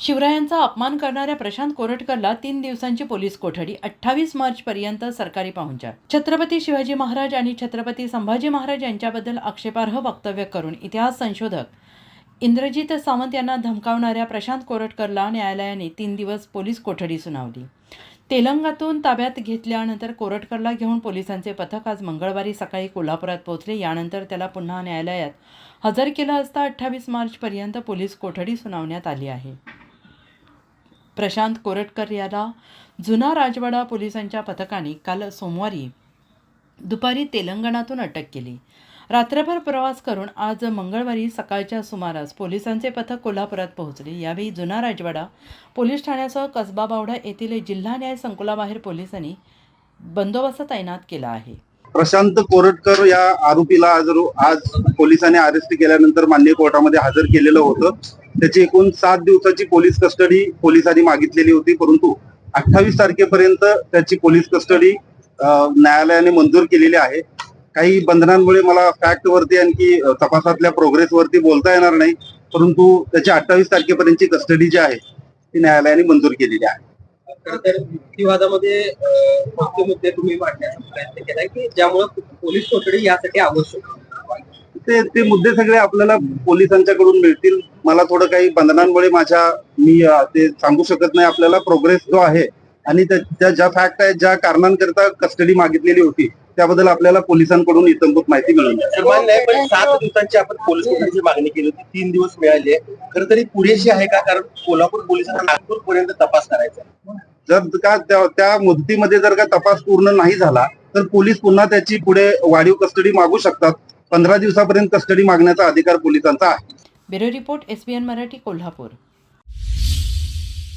शिवरायांचा अपमान करणाऱ्या प्रशांत कोरटकरला तीन दिवसांची पोलीस कोठडी अठ्ठावीस मार्चपर्यंत सरकारी पाहुणचार. छत्रपती शिवाजी महाराज आणि छत्रपती संभाजी महाराज यांच्याबद्दल आक्षेपार्ह वक्तव्य करून इतिहास संशोधक इंद्रजित सावंत यांना धमकावणाऱ्या प्रशांत कोरटकरला न्यायालयाने तीन दिवस पोलीस कोठडी सुनावली. तेलंगातून ताब्यात घेतल्यानंतर कोरटकरला घेऊन पोलिसांचे पथक आज मंगळवारी सकाळी कोल्हापुरात पोहोचले. यानंतर त्याला पुन्हा न्यायालयात हजर केलं असता अठ्ठावीस मार्चपर्यंत पोलीस कोठडी सुनावण्यात आली आहे. प्रशांत कोरटकर याला जुना राजवाडा पोलिसांच्या पथकाने काल सोमवारी दुपारी तेलंगणातून अटक केली. रात्रभर प्रवास करून आज मंगळवारी सकाळच्या सुमारास पोलिसांचे पथक कोल्हापुरात पोहोचले. यावेळी जुना राजवाडा पोलीस ठाण्यासह कसबा बावडा येथील जिल्हा न्याय संकुलाबाहेर पोलिसांनी बंदोबस्त तैनात केला आहे. प्रशांत कोरटकर या आरोपीला आज आज पोलिसांनी अरेस्ट केल्यानंतर मान्य कोर्टामध्ये हजर केलेलं होतं. त्याची एकूण सात दिवसाची पोलीस कस्टडी पोलिसांनी मागितलेली होती परंतु अठ्ठावीस तारखेपर्यंत त्याची पोलीस कस्टडी न्यायालयाने मंजूर केलेली आहे. काही बंधनांमुळे मला फॅक्ट वरती आणखी तपासातल्या प्रोग्रेस वरती बोलता येणार नाही परंतु त्याची अठ्ठावीस तारखेपर्यंतची कस्टडी जी आहे ती न्यायालयाने मंजूर केलेली आहे. युक्तिवादामध्ये मुख्य मुद्दे तुम्ही मांडण्याचा प्रयत्न केलाय की ज्यामुळे पोलीस कोठडी यासाठी आवश्यक ते ते मुद्दे सगळे आपल्याला पोलिसांच्याकडून मिळतील. मला थोडं काही बंधनांमुळे माझ्या मी ते सांगू शकत नाही. आपल्याला प्रोग्रेस जो आहे आणि त्या- ज्या फॅक्ट आहेत ज्या कारणांकरता कस्टडी मागितलेली होती त्याबद्दल आपल्याला पोलिसांपूर इतंभूत माहिती मिळून पण सात दिवसांची आपण पोलीस कोठडीची मागणी केली होती. तीन दिवस मिळाले. खरं तरी पुरेशी आहे का? कारण कोल्हापूर पोलिसांना नागपूर पर्यंत तपास करायचा. जर का त्या त्या मुदतीमध्ये जर का तपास पूर्ण नाही झाला तर पोलीस पुन्हा त्याची पुढे वाढीव कस्टडी मागू शकतात. पंधरा दिवसापर्यंत कस्टडी मागण्याचा अधिकार पोलिसांचा आहे. Bureau report S Marathi Kolhapur.